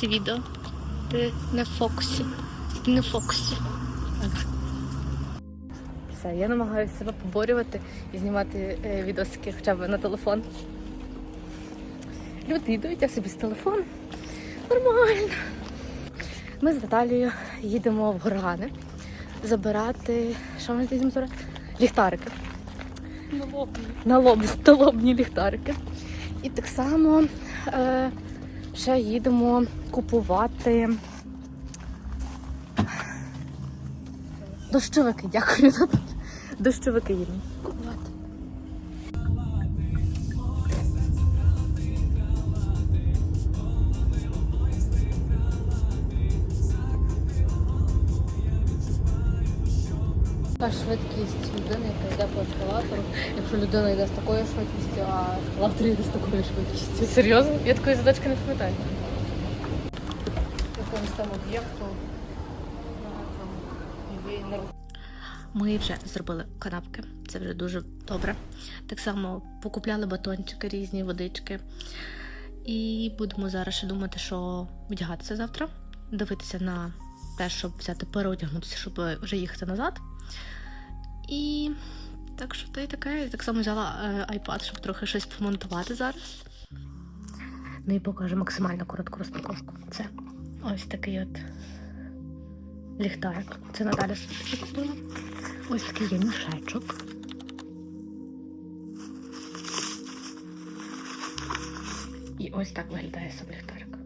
це відео. Ти не в фокусі. Ти не в фокусі. Все, я намагаюся себе поборювати і знімати е, відосики хоча б на телефон. Люди йдуть, я собі з телефону. Нормально. Ми з Наталією їдемо в Горгани забирати. Що ми їдемо забирати? Ліхтарики. Налобні, налобні ліхтарики. І так само е, ще їдемо купувати дощовики, дякую. Дощовики їдемо Яка швидкість людини, яка йде по ескалатору, якщо людина йде з такою швидкістю, а ескалатор йде з такою швидкістю. Серйозно? Я такої задачки не пам'ятаю. Якомусь там об'єкту. Ми вже зробили канапки, це вже дуже добре. Так само покупляли батончики, різні водички. І будемо зараз ще думати, що вдягатися завтра, дивитися на те, щоб взяти переодягнутися, щоб вже їхати назад. І так що то і таке. Я так само взяла е, iPad, щоб трохи щось помонтувати зараз. Ну і покажу максимально коротку розпаковку. Це ось такий от ліхтарик. Це Наталя собі купила. Ось такий є мішечок. І ось так виглядає сам ліхтарик.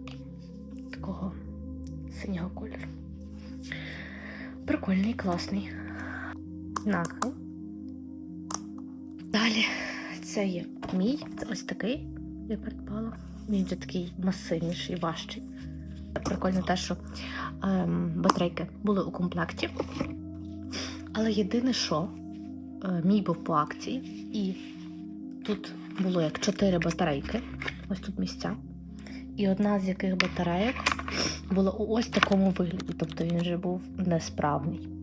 Такого синього кольору. Прикольний, класний. Нахил. Далі це є мій, це ось такий, я придбала. Він вже такий масивніший, важчий. Прикольно те, що ем, батарейки були у комплекті. Але єдине, що е, мій був по акції, і тут було як чотири батарейки. Ось тут місця. І одна з яких батарейок була у ось такому вигляді, тобто він вже був несправний.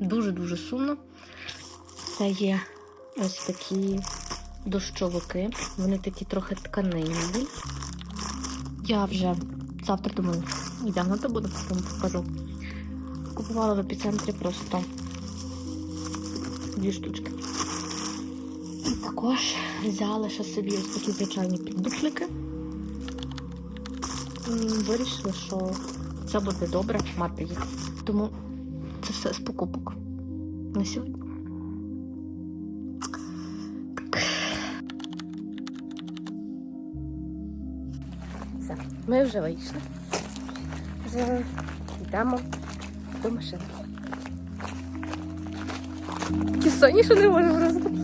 Дуже-дуже сумно. Це є ось такі дощовики. Вони такі трохи тканинні. Я вже завтра думаю, вдягнути буду, тому покажу. Купувала в епіцентрі просто дві штучки. І також взяла ще собі ось такі звичайні піддупники. М, Вирішила, що це буде добре мати їх. Тому це все з покупок на сьогодні. Все, ми вже вийшли. Вже йдемо до машини. Такі соні, що не можу просто.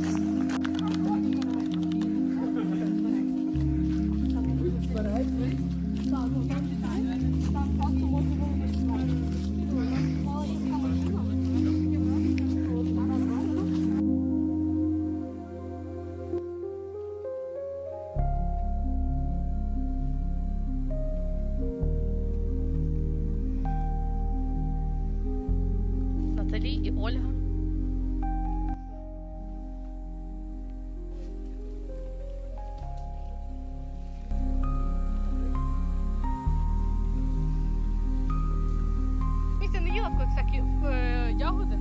Ольга. Місця не їла всякі е, ягоди.